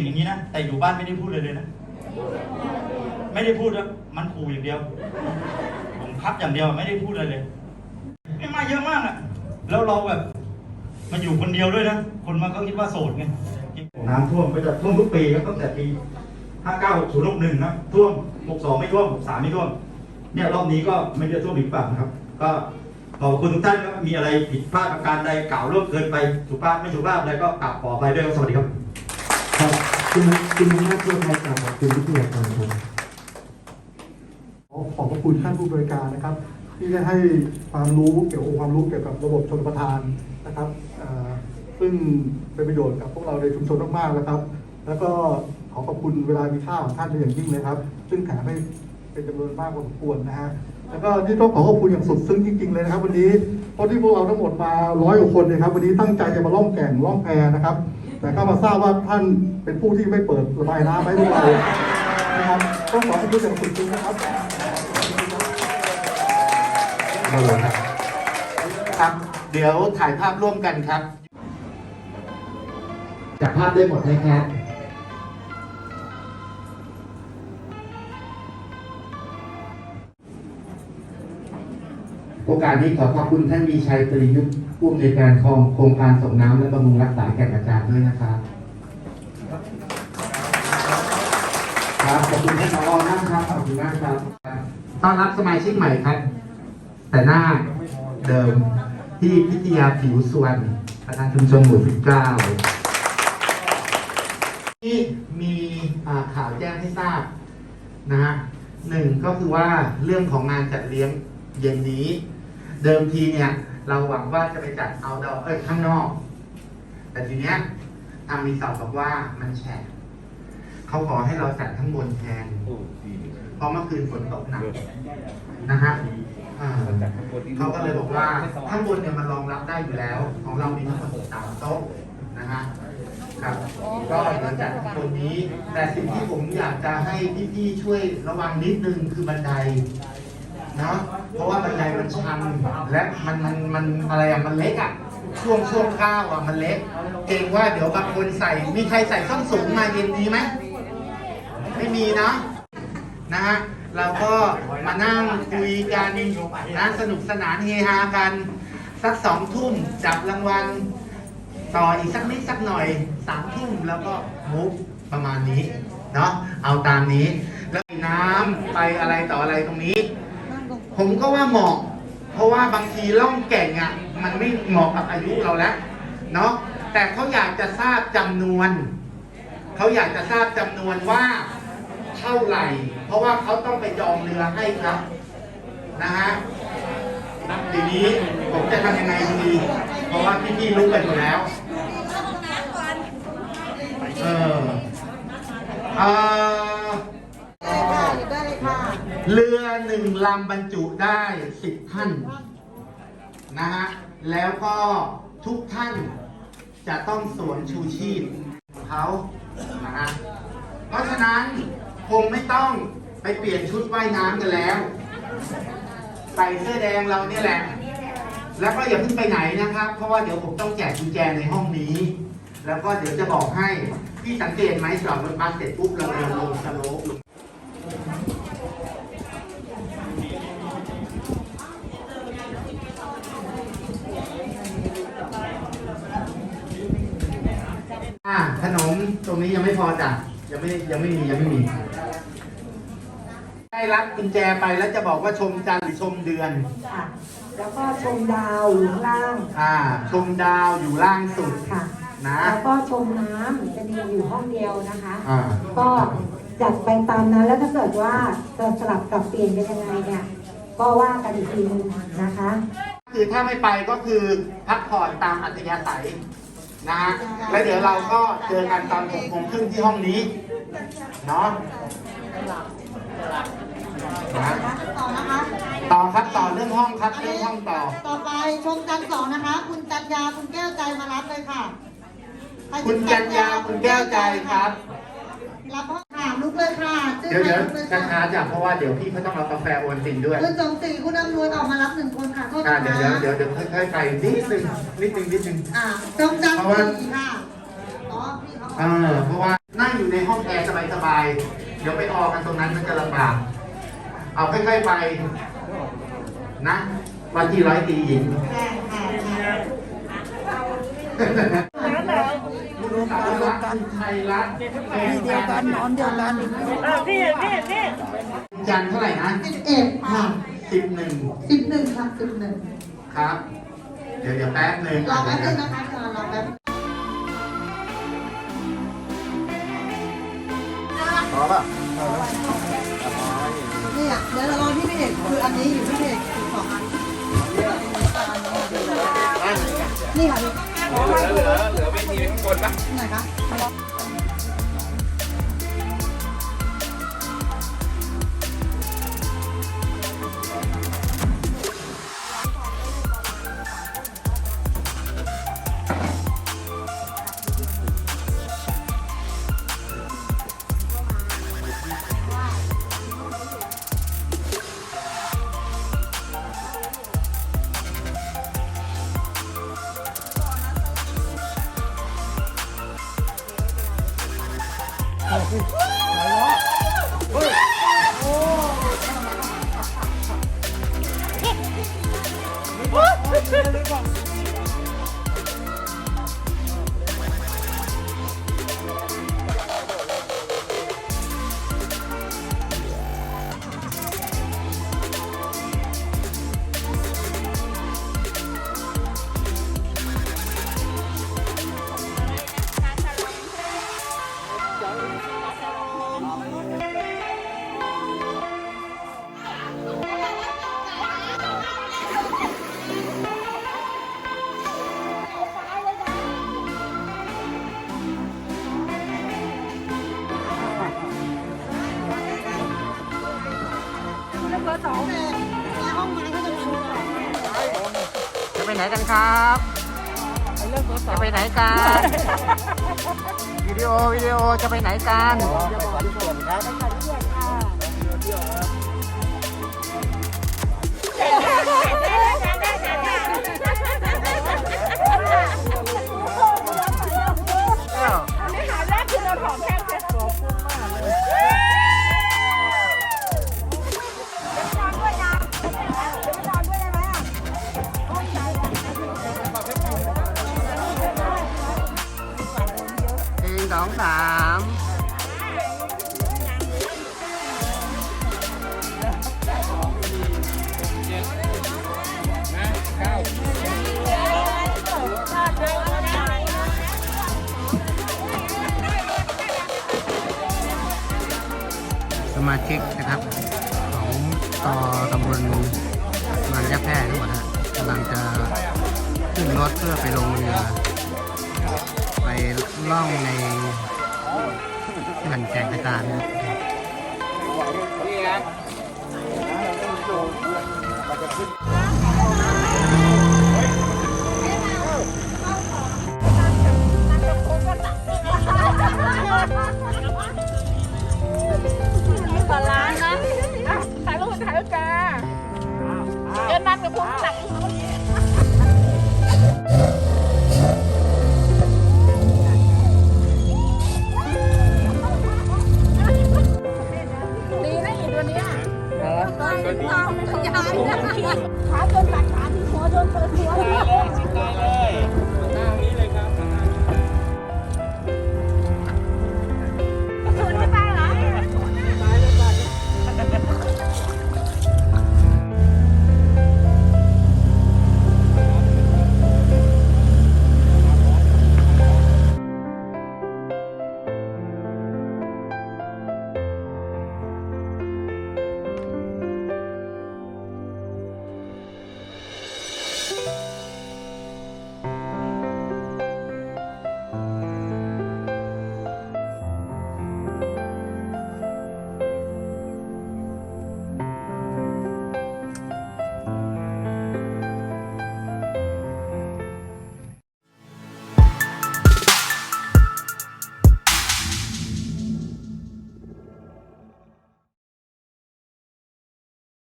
งอย่างนี้นะ แต่อยู่บ้านไม่ได้พูดเลยเลยนะ ไม่ได้พูดแล้วมันขู่อย่างเดียว ผมพับอย่างเดียวไม่ได้พูดอะไรเลยไม่มาเยอะมากอะ แล้วเราแบบมาอยู่คนเดียวด้วยนะ คนมันก็คิดว่าโสดไงน้ำท่วมก็จะท่วมทุกปีครับตั้งแต่ปีห้าเก้าหกศูนย์หกหนึ่งนะท่วมหกสองไม่ท่วมหกสามไม่ท่วม เนี่ยรอบนี้ก็ไม่ได้ท่วมอีกฝั่งนะครับ ก็ขอบคุณทุกท่านครับมีอะไรผิดพลาดประการใดกล่าวล่วงเกินไปสุภาพไม่สุภาพอะไรก็กราบขอไปด้วยครับสวัสดีครับ คุณคุณมีหน้าที่ในการขอบคุณวิทยากรครับขอขอบพระคุณท่านผู้บริการนะครับ ที่ได้ให้ความรู้เกี่ยวกับความรู้เกี่ยวกับระบบชนประทานนะครับซึ่งเป็นประโยชน์กับพวกเราในชุมชนมากๆนะครับ แล้วก็ขอขอบคุณเวลามีค่าของท่านเป็นอย่างยิ่งเลยครับ ซึ่งแถมให้เป็นจำนวนมากพอสมควรนะฮะแล้วก็ที่ต้องขอขอบคุณอย่างสุดซึ้งจริงๆเลยนะครับ วันนี้เพราะที่พวกเราทั้งหมดมาร้อยกว่าคนเนยครับ วันนี้ตั้งใจจะมาล่องแก่งล่องแพนะครับ แต่ก็มาทราบว่าท่านเป็นผู้ที่ไม่เปิดระบายน้ำให้พวกเรานะครับก็ขอขอบคุณอย่างสุดซึ้งนะครับมาเลยครับครับ เดี๋ยวถ่ายภาพร่วมกันครับจับภาพได้หมดนะครับ โอกาสนี้ขอขอบคุณท่านมีชัยปริยุทธ์ผู้อำนวยการของโครงการส่งน้ำและบำรุงรักษาแก่งกระจานด้วยนะครับครับขอบคุณท่านผอมากครับขอบคุณมากครับต้อนรับสมาชิกใหม่ครับ แต่หน้าเดิมที่พิทยาผิวสวนประธานชุมชนหมู่19ที่มีข่าวแจ้งให้ทราบนะฮะหนึ่งก็คือว่าเรื่องของงานจัดเลี้ยงเย็นนี้ เดิมทีเนี่ยเราหวังว่าจะไปจัดเอาดอเอ้ยข้างนอก แต่ทีเนี้ยทางรีสอร์ทบอกว่ามันแฉะเขาขอให้เราจัดข้างบนแทนเพราะเมื่อคืนฝนตกหนักนะฮะเขาก็เลยบอกว่าข้างบนเนี่ยมันรองรับได้อยู่แล้ว ของเรามีทั้งหมดสามโต๊ะนะฮะครับก็เดี๋ยวจัดตรงนี้ แต่สิ่งที่ผมอยากจะให้พี่ๆช่วยระวังนิดนึงคือบันได นะเพราะว่าบันไดมันชันและมันมันมันอะไรอะมันเล็กอะช่วงช่วงข้าวอะมันเล็ก เกรงว่าเดี๋ยวบางคนใส่ มีใครใส่ส้นสูงมาเย็นนี้ไหมไม่มีนะนะฮะเราก็มานั่งคุยกันนะสนุกสนานเฮฮากัน สักสองทุ่มจับรางวัลต่ออีกสักนิดสักหน่อยสามทุ่มแล้วก็มุกประมาณนี้เนาะเอาตามนี้ แล้วน้ำไปอะไรต่ออะไรตรงนี้ ผมก็ว่าเหมาะ เพราะว่าบางทีล่องแก่งอะ มันไม่เหมาะกับอายุเราแล้วเนาะแต่เขาอยากจะทราบจำนวนเขาอยากจะทราบจำนวนว่าเท่าไหร่ เพราะว่าเขาต้องไปจองเรือให้ครับนะฮะทีนี้ผมจะทำยังไงดี เพราะว่าพี่ๆรู้กันอยู่แล้วเออเออ เรือหนึ่งลำบรรจุได้สิบท่านนะฮะ แล้วก็ทุกท่านจะต้องสวมชูชีพเขานะฮะ เพราะฉะนั้นคงไม่ต้องไปเปลี่ยนชุดว่ายน้ำกันแล้ว ใส่เสื้อแดงเราเนี่ยแหละ แล้วก็อย่าเพิ่งไปไหนนะครับ เพราะว่าเดี๋ยวผมต้องแจกกุญแจในห้องนี้ แล้วก็เดี๋ยวจะบอกให้ พี่สังเกตไหมจอดรถบัสเสร็จปุ๊บเราเดินลงสโลป รงนี้ยังไม่พอจ้ะยังไม่ยังไม่มียังไม่มี ได้รับกุญแจไปแล้วจะบอกว่าชมจันทร์หรือชมเดือน ค่ะ แล้วก็ชมดาวอยู่ข้างล่างอ่า ชมดาวอยู่ล่างสุดค่ะ นะ แล้วก็ชมน้ำจะมีอยู่ห้องเดียวนะคะ อ่า ก็จัดไปตามนั้นแล้วถ้าเกิดว่าจะสลับกับเปลี่ยนกันยังไงเนี่ยก็ว่ากันอีกทีนึงนะคะ คือถ้าไม่ไปก็คือพักผ่อนตามอัธยาศัย นะฮะแล้วเดี๋ยวเราก็เจอกันตอนหกโมงครึ่งที่ห้องนี้เนาะนะต่อนะคะ ต่อครับต่อเรื่องห้องครับเรื่องห้องต่อ ต่อไปชมจันทร์สองนะคะ คุณจันยาคุณแก้วใจมารับเลยค่ะไปคุณจันยาคุณแก้วใจครับรับห้องถาม ลุกเลยค่ะชื่อเดี๋ยวใครเดี๋ยวลุกเลยช้าค่ะๆจ้ะเพราะว่าเดี๋ยวพี่เขาต้องเอากาแฟโอนตินด้วยคุณสมศรีคุณอำนวยออกมารับหนึ่งคนค่ะโทษอ่านะเดี๋ยวเดี๋ยวเดี๋ยวเดี๋ยวค่อยๆไปนิดนึงนิดนึงนิดนึงอ่าชมจันทร์เพราะว่าสี่ค่ะอ๋อพี่เขาเออเพราะว่านั่งอยู่ในห้องแอร์สบายๆเดี๋ยวไปออกกันตรงนั้นมันจะลำบากเอาค่อยๆไปนะวันที่ร้อยตีหญิง แข่งแข่งแข่ง รู้ กันไทยรัฐพี่เดียวกันนอนเดียวกันพี่พี่พี่จันทร์เท่าไหร่นะสิบเอ็ดค่ะสิบหนึ่งสิบหนึ่งค่ะสิบหนึ่งครับ เดี๋ยวเดี๋ยวแป๊บหนึ่งรอแป๊บนึงนะคะรอรอแป๊บพอป่ะเนี่ยเดี๋ยวเรารอที่พี่เอกคืออันนี้อยู่ที่พี่เอกคือสองอันนี่ค่ะพี่เหลือเหลือเวทีข้างบนปะไหนคะ 어? 어? 어? จะไปไหนกันครับจะไปไหนกันวิดีโอวิดีโอจะไปไหนกันหนึ่งส องสามสมาชิกนะครับ ของต่อตำบลบางยะแพร่ทั้งหมดนะกำลังจะขึ้นรถเพื่อไปลงเรือ ล่องในเขื่อนแก่งกระจานนะครับนี่นะปลาร้านะอะถ่ายรูปถ่ายรูปจ้าเดินนั่นกับผมหนักายตายตายขา